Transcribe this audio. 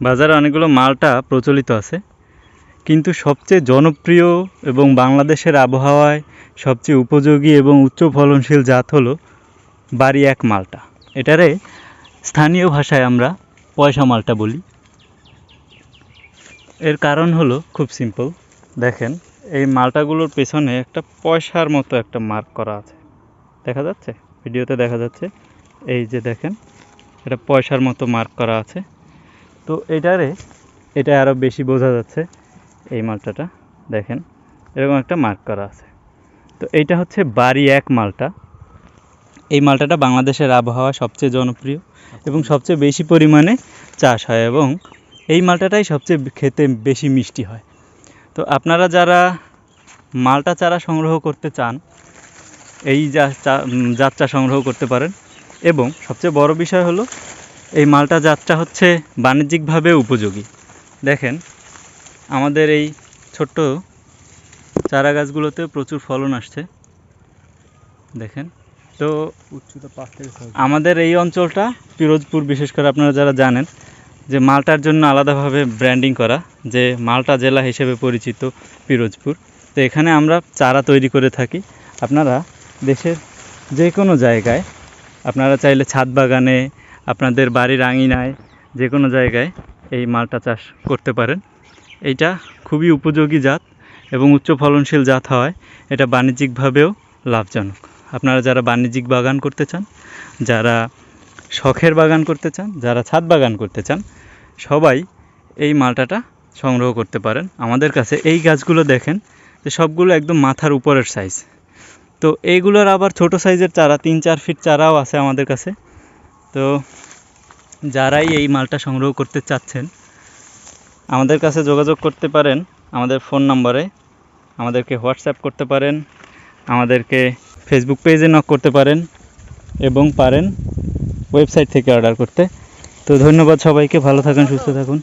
বাজারে অনেকগুলো মালটা প্রচলিত আছে। কিন্তু সবচেয়ে জনপ্রিয় এবং বাংলাদেশের আবহাওয়ায় সবচেয়ে উপযোগী এবং উচ্চ ফলনশীল জাত হলো বাড়ি এক মালটা। এটারে স্থানীয় ভাষায় আমরা পয়সা মালটা বলি। এর কারণ হলো খুব সিম্পল দেখেন, এই মালটাগুলোর পেছনে একটা পয়সার মতো একটা মার্ক করা আছে। দেখা যাচ্ছে? ভিডিওতে দেখা যাচ্ছে। এই যে দেখেন, এটা পয়সার মতো মার্ক করা আছে। তো এটারে, এটা আরও বেশি বোঝা যাচ্ছে এই মালটাটা, দেখেন, এরকম একটা মার্ক করা আছে। তো এইটা হচ্ছে বাড়ি এক মালটা। এই মালটাটা বাংলাদেশের আবহাওয়া সবচেয়ে জনপ্রিয় এবং সবচেয়ে বেশি পরিমাণে চাষ হয় এবং এই মালটাটাই সবচেয়ে খেতে বেশি মিষ্টি হয়। তো আপনারা যারা মালটা চারা সংগ্রহ করতে চান, এই যা- জাতটা সংগ্রহ করতে পারেন এবং সবচেয়ে বড় বিষয় হলো এই মালটা জাতটা হচ্ছে বাণিজ্যিকভাবে উপযোগী। দেখেন আমাদের এই ছোট্ট চারা গাছগুলোতে প্রচুর ফলন আসছে। দেখেন তো আমাদের এই অঞ্চলটা পিরোজপুর বিশেষ করে আপনারা যারা জানেন যে মালটার জন্য আলাদাভাবে ব্র্যান্ডিং করা যে মালটা জেলা হিসেবে পরিচিত পিরোজপুর। তো এখানে আমরা চারা তৈরি করে থাকি। আপনারা দেশের যে কোনো জায়গায় আপনারা চাইলে ছাদ বাগানে আপনাদের বাড়ির আঙিনায় যে কোনো জায়গায় এই মালটা চাষ করতে পারেন। এইটা খুবই উপযোগী জাত এবং উচ্চ ফলনশীল জাত হয় এটা বাণিজ্যিকভাবেও লাভজনক। আপনারা যারা বাণিজ্যিক বাগান করতে চান, যারা শখের বাগান করতে চান, যারা ছাদ বাগান করতে চান, সবাই এই মালটাটা সংগ্রহ করতে পারেন। আমাদের কাছে এই গাছগুলো দেখেন যে সবগুলো একদম মাথার উপরের সাইজ তো এইগুলোর আবার ছোট সাইজের চারা, তিন চার ফিট চারাও আছে আমাদের কাছে। তো যারাই এই মালটা সংগ্রহ করতে চাচ্ছেন, আমাদের কাছে যোগাযোগ করতে পারেন আমাদের ফোন নম্বরে, আমাদেরকে হোয়াটসঅ্যাপ করতে পারেন, আমাদেরকে ফেসবুক পেজে নক করতে পারেন এবং পারেন ওয়েবসাইট থেকে অর্ডার করতে। তো ধন্যবাদ সবাইকে, ভালো থাকুন, সুস্থ থাকুন।